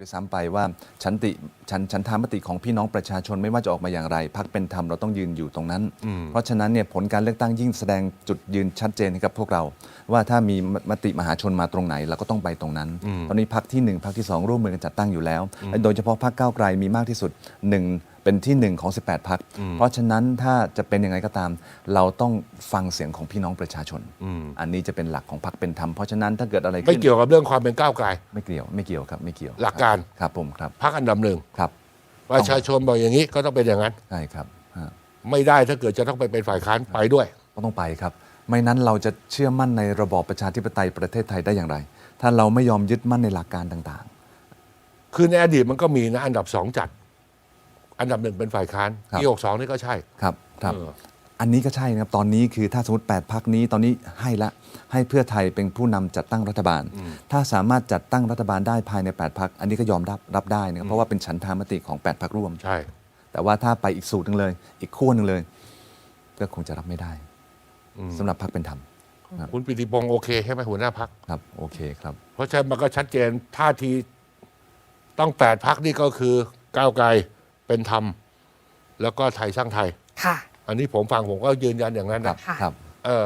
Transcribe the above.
ด้วยซ้ำไปว่าฉันติฉันฉันทามติของพี่น้องประชาชนไม่ว่าจะออกมาอย่างไรพักเป็นธรรมเราต้องยืนอยู่ตรงนั้น เพราะฉะนั้นเนี่ยผลการเลือกตั้งยิ่งแสดงจุดยืนชัดเจนให้กับพวกเรา ว่าถ้ามีมติมหาชนมาตรงไหนเราก็ต้องไปตรงนั้น ตอนนี้พักที่หนึ่งพักที่สองร่วมมือกันจัดตั้งอยู่แล้วและโดยเฉพาะพักก้าวไกลมีมากที่สุดหนึ่งเป็นที่หนึ่งของ 18 พัก เพราะฉะนั้นถ้าจะเป็นยังไงก็ตาม เราต้องฟังเสียงของพี่น้องประชาชน อันนี้จะเป็นหลักของพักเป็นธรรมเพราะฉะนั้นถ้าเกิดอะไรไม่ขึ้นเกี่ยวกับเรื่องความเป็นก้าวไกลไม่เกี่ยวไม่เกี่ยวครับไม่เกี่ยวหลักการครับผมครับพักอันดับหนึ่งครับประชาชนบอกอย่างนี้ก็ต้องเป็นอย่างนั้นใช่ครับฮะไม่ได้ถ้าเกิดจะต้องไปเป็นฝ่ายค้านไปด้วยก็ต้องไปครับ ไม่นั้นเราจะเชื่อมั่นในระบอบประชาธิปไตยประเทศไทยได้อย่างไร ถ้าเราไม่ยอมยึดมั่นในหลักการต่างคือในอดีตมันก็มีนะ อันดับสองจัด อันดับหนึ่งเป็นฝ่ายค้านครับปีหกสองนี่ก็ใช่ ๆ ครับครับ เออ อันนี้ก็ใช่นะครับ ตอนนี้คือถ้าสมมติ 8 พักนี้ตอนนี้ให้ละ ให้เพื่อไทยเป็นผู้นำจัดตั้งรัฐบาล ถ้าสามารถจัดตั้งรัฐบาลได้ภายใน 8 พัก อันนี้ก็ยอมรับรับได้นะครับ เพราะว่าเป็นฉันทามติของ 8 พักร่วม ใช่ แต่ว่าถ้าไปอีกสูตรหนึ่งเลย อีกขั้วหนึ่งเลย ก็คงจะรับไม่ได้ สำหรับพักเป็นธรรมคุณปิติพงศ์โอเคใช่ไหมหัวหน้าพัก ครับโอเคครับ เพราะฉะนั้นมันก็ชัดเจนท่าทีต้องแปดพักนี่ก็คือก้าวไกลเป็นธรรม แล้วก็ไทยสร้างไทย ค่ะ อันนี้ผมฟังผมก็ยืนยันอย่างนั้นครันะบค่ะ ครับ เออ